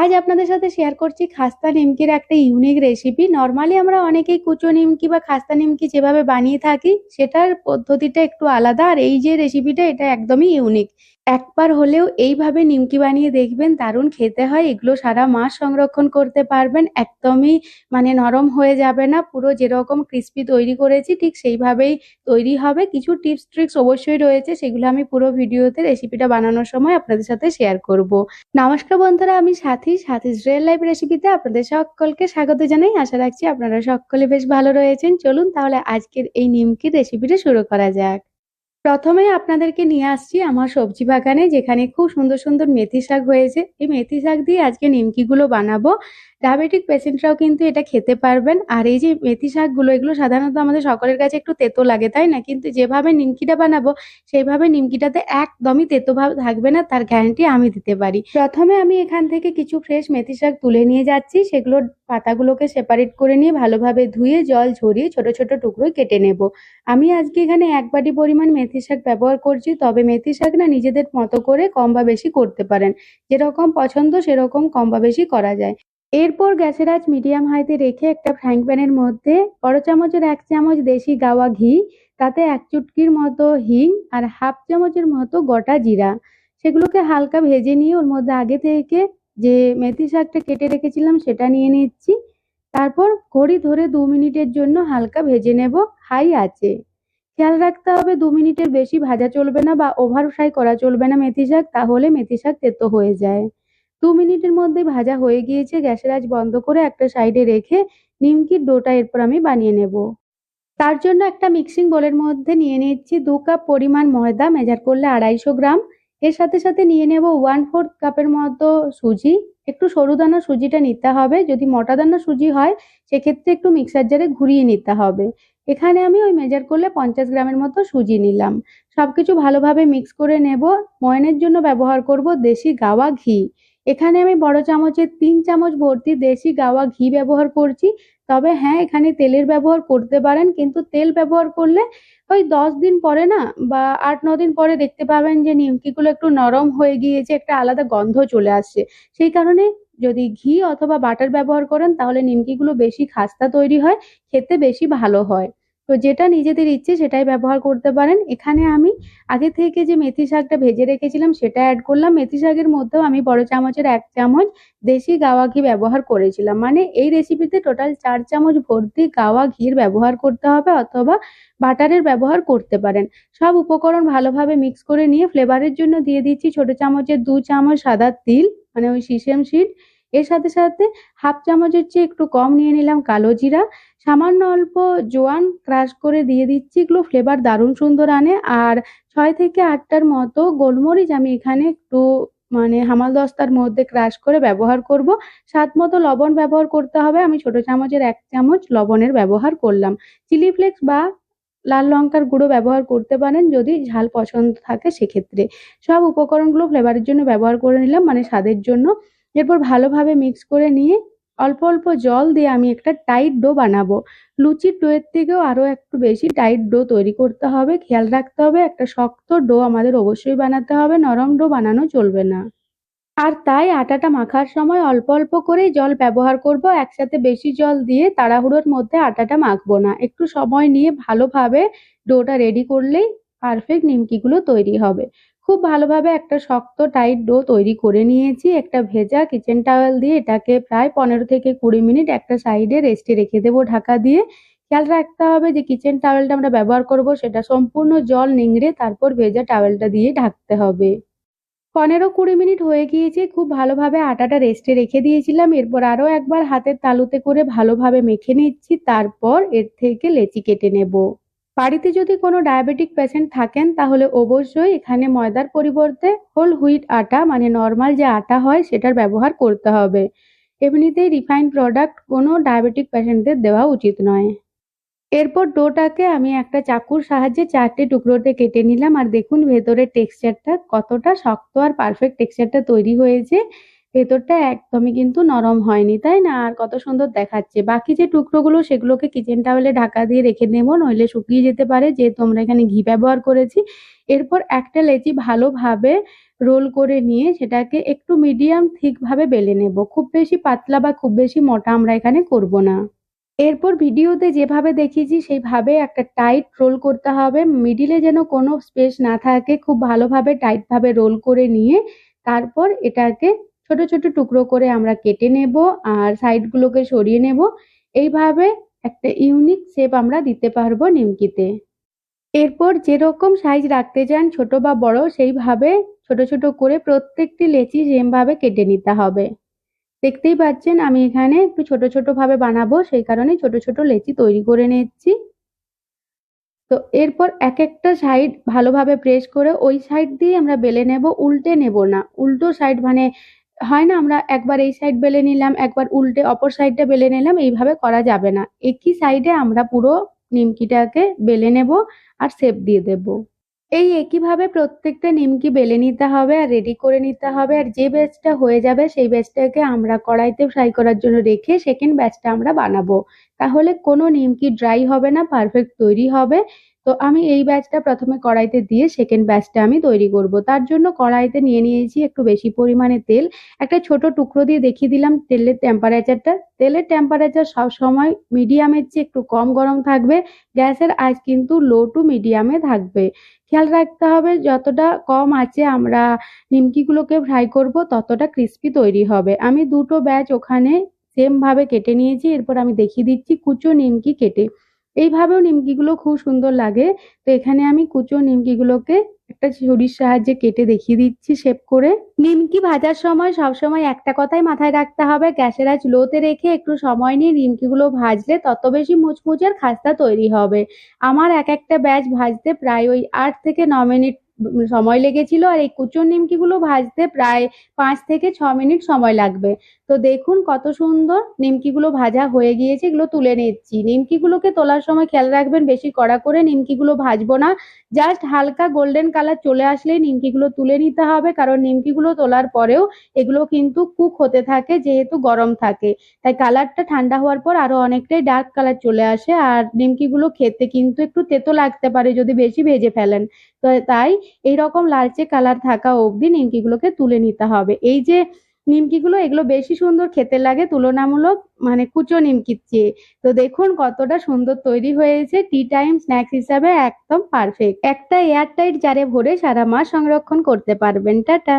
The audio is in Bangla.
আজ আপনাদের সাথে শেয়ার করছি খাস্তা নিমকির একটা ইউনিক রেসিপি নর্মালি আমরা অনেকেই কুচো নিমকি বা খাস্তা নিমকি যেভাবে বানিয়ে থাকি, সেটার পদ্ধতিটা একটু আলাদা। আর এই যে রেসিপিটা এটা একদমই ইউনিক একবার হলেও এইভাবে নিমকি বানিয়ে দেখবেন, দারুণ খেতে হয়। এগুলো সারা মাস সংরক্ষণ করতে পারবেন, একদমই মানে নরম হয়ে যাবে না। পুরো যেরকম ক্রিস্পি তৈরি করেছি, ঠিক সেইভাবেই তৈরি হবে। কিছু টিপস ট্রিক্স অবশ্যই রয়েছে, সেগুলো আমি পুরো ভিডিওতে রেসিপিটা বানানোর সময় আপনাদের সাথে শেয়ার করব। নমস্কার বন্ধুরা, আমি সাথী। সাথীস রিয়েল লাইফ রেসিপিতে আপনাদের সকলকে স্বাগত জানাই। আশা রাখছি আপনারা সকলে বেশ ভালো রয়েছেন। চলুন তাহলে আজকের এই নিমকির রেসিপিটা শুরু করা যাক। প্রথমে আপনাদেরকে নিয়ে আসছি আমার সবজি বাগানে, যেখানে খুব সুন্দর সুন্দর মেথি শাক হয়েছে। এই মেথি শাক দিয়ে আজকে নিমকিগুলো বানাবো। ডায়াবেটিক পেশেন্টরাও কিন্তু এটা খেতে পারবেন। আর এই যে মেথি শাকগুলো, এগুলো সাধারণত আমাদের সকলের কাছে একটু তেতো লাগে, তাই না? কিন্তু যেভাবে নিমকিটা বানাবো, সেইভাবে নিমকিটাতে একদমই তেতো ভাব থাকবে না, তার গ্যারান্টি আমি দিতে পারি। প্রথমে আমি এখান থেকে কিছু ফ্রেশ মেথি শাক তুলে নিয়ে যাচ্ছি। সেগুলোর পাতাগুলোকে সেপারেট করে নিয়ে ভালোভাবে ধুয়ে, জল ঝরিয়ে ছোট ছোট টুকরোয় কেটে নেব। আমি আজকে এখানে এক বাটি পরিমাণ মেথি শাক ব্যবহার করছি। তবে মেথি শাক না নিজেদের মতো করে কম বা বেশি করতে পারেন। যেরকম পছন্দ, সেরকম কম বা বেশি করা যায়। এরপর গ্যাসের আঁচ মিডিয়াম হাইতে রেখে একটা ফ্রাইং প্যানের মধ্যে বড় চামচের এক চামচ দেশি গাওয়া ঘি, তাতে এক চুটকির মতো হিং আর হাফ চামচের মতো গোটা জিরা। সেগুলোকে হালকা ভেজে নিয়ে ওর মধ্যে আগে থেকে যে মেথি শাকটা কেটে রেখেছিলাম সেটা নিয়ে নিচ্ছি। তারপর ঘড়ি ধরে দু মিনিটের জন্য হালকা ভেজে নেব, হাই আছে। খেয়াল রাখতে হবে দু মিনিটের বেশি ভাজা চলবে না বা ওভার ফ্রাই করা চলবে না মেথি শাক, তাহলে মেথি শাক তেতো হয়ে যায়। দু মিনিটের মধ্যে ভাজা হয়ে গিয়েছে, গ্যাসের আজ বন্ধ করে একটা সাইডে রেখে নিমকির ডোটা এরপর আমি বানিয়ে নেব। তার জন্য একটা মিক্সিং বোলের মধ্যে নিয়ে নিচ্ছি দু কাপ পরিমাণ ময়দা, মেজার করলে আড়াইশো গ্রাম। এর সাথে সাথে নিয়ে নেব ওয়ান ফোর্থ কাপের মতো সুজি। একটু সরু দানা সুজিটা নিতে হবে, যদি মোটা দানা সুজি হয়, সেক্ষেত্রে একটু মিক্সার জারে ঘুরিয়ে নিতে হবে। এখানে আমি ওই মেজার করলে পঞ্চাশ গ্রামের মতো সুজি নিলাম। সব কিছু ভালোভাবে মিক্স করে নেব। ময়নের জন্য ব্যবহার করব দেশি গাওয়া ঘি। এখানে আমি বড় চামচের তিন চামচ ভর্তি দেশি গাওয়া ঘি ব্যবহার করছি। তবে হ্যাঁ এখানে তেলের ব্যবহার করতে পারেন, কিন্তু তেল ব্যবহার করলে ওই দশ দিন পরে না বা আট, ন দিন পরে দেখতে পাবেন যে নিমকিগুলো একটু নরম হয়ে গিয়েছে, একটা আলাদা গন্ধ চলে আসছে। সেই কারণে যদি ঘি অথবা বাটার ব্যবহার করেন, তাহলে নিমকিগুলো বেশি খাস্তা তৈরি হয়, খেতে বেশি ভালো হয়। তো যেটা নিজেদের ইচ্ছে সেটাই ব্যবহার করতে পারেন। এখানে আমি আগে থেকে যে মেথি শাকটা ভেজে রেখেছিলাম সেটা অ্যাড করলাম। মেথি শাকের মধ্যেও আমি বড় চামচের এক চামচ দেশি গাওয়া ঘি ব্যবহার করেছিলাম। মানে এই রেসিপিতে টোটাল চার চামচ ভর্তি গাওয়া ঘির ব্যবহার করতে হবে অথবা বাটারের ব্যবহার করতে পারেন। সব উপকরণ ভালোভাবে মিক্স করে নিয়ে ফ্লেভারের জন্য দিয়ে দিচ্ছি ছোট চামচের দু চামচ সাদা তিল মানে ওই সিসেম সিড এর সাথে সাথে হাফ চামচের চেয়ে একটু কম নিয়ে নিলাম কালো জিরা। সামান্য অল্প জোয়ান ক্রাশ করে দিয়ে দিচ্ছি এগুলো ফ্লেভার দারুণ সুন্দর আনে। আর ছয় থেকে আটটার মতো গোলমরিচ আমি এখানে একটু মানে হামাল দস্তার মধ্যে ক্রাশ করে ব্যবহার করব। স্বাদ মতো লবণ ব্যবহার করতে হবে। আমি ছোট চামচের এক চামচ লবণের ব্যবহার করলাম। চিলি ফ্লেক্স বা লাল লঙ্কার গুঁড়ো ব্যবহার করতে পারেন যদি ঝাল পছন্দ থাকে সেক্ষেত্রে। সব উপকরণগুলো ফ্লেভারের জন্য ব্যবহার করে নিলাম মানে স্বাদের জন্য। এরপর ভালোভাবে মিক্স করে নিয়ে অল্প অল্প জল দিয়ে আমি একটা টাইট ডো বানাবো। লুচির ডোয়ের থেকেও আরও একটু বেশি টাইট ডো তৈরি করতে হবে। খেয়াল রাখতে হবে, একটা শক্ত ডো আমাদের অবশ্যই বানাতে হবে, নরম ডো বানানো চলবে না। আর তাই আটাটা মাখার সময় অল্প অল্প করেই জল ব্যবহার করব। একসাথে বেশি জল দিয়ে তাড়াহুড়োর মধ্যে আটাটা মাখবো না। একটু সময় নিয়ে ভালোভাবে ডোটা রেডি করলেই পারফেক্ট নিমকিগুলো তৈরি হবে। খুব ভালোভাবে একটা শক্ত টাইট ডো তৈরি করে নিয়েছি, একটা ভেজা কিচেন টাওয়েল দিয়ে এটাকে প্রায় পনেরো থেকে কুড়ি মিনিট একটা সাইডে রেস্টে রেখে দেবো ঢাকা দিয়ে। খেয়াল রাখতে হবে যে কিচেন টাওয়েলটা আমরা ব্যবহার করব, সেটা সম্পূর্ণ জল নিংড়ে তারপর ভেজা টাওয়েলটা দিয়ে ঢাকতে হবে। পনেরো কুড়ি মিনিট হয়ে গিয়েছে, খুব ভালোভাবে আটাটা রেস্টে রেখে দিয়েছিলাম, এরপর আরও একবার হাতের তালুতে করে ভালোভাবে মেখে নিচ্ছি, তারপর এর থেকে লেচি কেটে নেব। বাড়িতে যদি কোনো ডায়াবেটিক পেশেন্ট থাকেন, তাহলে অবশ্যই এখানে ময়দার পরিবর্তে হোল হুইট আটা মানে নর্মাল যে আটা হয়, সেটার ব্যবহার করতে হবে। এমনিতেই রিফাইন প্রোডাক্ট কোনো ডায়াবেটিক পেশেন্টদের দেওয়া উচিত নয়। এরপর ডোটাকে আমি একটা চাকুর সাহায্যে চারটে টুকরোতে কেটে নিলাম। আর দেখুন, ভেতরের টেক্সচারটা কতটা শক্ত আর পারফেক্ট টেক্সচারটা তৈরি হয়েছে। ভেতরটা একদমই কিন্তু নরম হয়নি, তাই না? আর কত সুন্দর দেখাচ্ছে। বাকি যে টুকরোগুলো, সেগুলোকে কিচেন টাওয়েলে ঢাকা দিয়ে রেখে নেব, নইলে শুকিয়ে যেতে পারে যেহেতু আমরা এখানে ঘি ব্যবহার করেছি। এরপর একটা লেচি ভালোভাবে রোল করে নিয়ে সেটাকে একটু মিডিয়াম থিক ভাবে বেলে নেব। খুব বেশি পাতলা বা খুব বেশি মোটা আমরা এখানে করব না। এরপর ভিডিওতে যেভাবে দেখিয়েছি, সেইভাবে একটা টাইট রোল করতে হবে। মিডিলে যেন কোনো স্পেস না থাকে, খুব ভালোভাবে টাইটভাবে রোল করে নিয়ে তারপর এটাকে ছোট ছোট টুকরো করে আমরা কেটে নেব আর সাইডগুলোকে সরিয়ে নেব। এইভাবে একটা ইউনিক শেপ আমরা দিতে পারব নিমকিতে। এরপর যেরকম সাইজ রাখতে চান, ছোট বা বড়, সেইভাবে ছোট ছোট করে প্রত্যেকটি লেচি সেমভাবে কেটে নিতে হবে। দেখতেই পাচ্ছেন, আমি এখানে একটু ছোট ছোট ভাবে বানাবো, সেই কারণে ছোট ছোট লেচি তৈরি করে নিচ্ছি। তো এরপর এক একটা সাইড ভালোভাবে প্রেস করে ওই সাইড দিয়ে আমরা বেলে নেব, উল্টে নেব না। উল্টো সাইড মানে হয় না, আমরা একবার এই সাইড বেলে নিলাম, একবার উল্টে অপর সাইডটা বেলে নিলাম, এইভাবে করা যাবে না। একই সাইডে আমরা পুরো নিমকিটাকে বেলে নেব আর শেপ দিয়ে দেব। এই একইভাবে প্রত্যেকটা নিমকি বেলে নিতে হবে আর রেডি করে নিতে হবে আর যে ব্যাচটা হয়ে যাবে সেই ব্যাচটাকে আমরা কড়াইতে ফ্রাই করার জন্য রেখে সেকেন্ড ব্যাচটা আমরা বানাবো। তাহলে কোনো নিমকি ড্রাই হবে না পারফেক্ট তৈরি হবে। তো আমি এই ব্যাচটা প্রথমে কড়াইতে দিয়ে সেকেন্ড ব্যাচটা আমি তৈরি করব। তার জন্য কড়াইতে নিয়ে নিয়েছি একটু বেশি পরিমাণে তেল। একটা ছোট টুকরো দিয়ে দেখিয়ে দিলাম তেলের টেম্পারেচারটা তেলের টেম্পারেচার সবসময় মিডিয়ামের চেয়ে একটু কম গরম থাকবে। গ্যাসের আঁচ কিন্তু লো টু মিডিয়ামে থাকবে। খেয়াল রাখতে হবে যতটা কম আছে আমরা নিমকিগুলোকে ফ্রাই করব, ততটা ক্রিস্পি তৈরি হবে। আমি দুটো ব্যাচ ওখানে সেমভাবে কেটে নিয়েছি। এরপর আমি দেখিয়ে দিচ্ছি কুচো নিমকি কেটে। এইভাবেও নিমকিগুলো খুব সুন্দর লাগে। তো এখানে আমি কুচো নিমকিগুলোকে একটা ছুরির সাহায্যে কেটে দেখিয়ে দিচ্ছি শেপ করে। নিমকি ভাজার সময় সবসময় একটা কথাই মাথায় রাখতে হবে, গ্যাসের আজ লোতে রেখে একটু সময় নিয়ে নিমকিগুলো ভাজলে তত বেশি মুচমুচের খাস্তা তৈরি হবে। আমার এক একটা ব্যাচ ভাজতে প্রায় ওই আট থেকে ন মিনিট সময় লেগেছিল আর এই কুচো নিমকিগুলো ভাজতে প্রায় পাঁচ থেকে ছ মিনিট সময় লাগবে। তো দেখুন কত সুন্দর নিমকিগুলো ভাজা হয়ে গিয়েছে, এগুলো তুলে নিচ্ছি। নিমকিগুলোকে তোলার সময় খেয়াল রাখবেন, বেশি কড়া করে নিমকিগুলো ভাজবো না। জাস্ট হালকা গোল্ডেন কালার চলে আসলেই নিমকিগুলো তুলে নিতে হবে, কারণ নিমকিগুলো তোলার পরেও এগুলো কিন্তু কুক হতে থাকে, যেহেতু গরম থাকে। তাই কালারটা ঠান্ডা হওয়ার পর আরও অনেকটাই ডার্ক কালার চলে আসে, আর নিমকিগুলো খেতে কিন্তু একটু তেতো লাগতে পারে যদি বেশি ভেজে ফেলেন। তো এই রকম লালচে কালার থাকা অবধি নিমকিগুলোকে তুলে নিতে হবে। এই যে নিমকিগুলো, এগুলো বেশি সুন্দর খেতে লাগে তুলনামূলক মানে কুচো নিমকির চেয়ে। তো দেখুন কতটা সুন্দর তৈরি হয়েছে টি টাইম স্ন্যাক্স হিসাবে একদম পারফেক্ট একটা এয়ার টাইট জারে ভরে সারা মাস সংরক্ষণ করতে পারবেন। টাটা!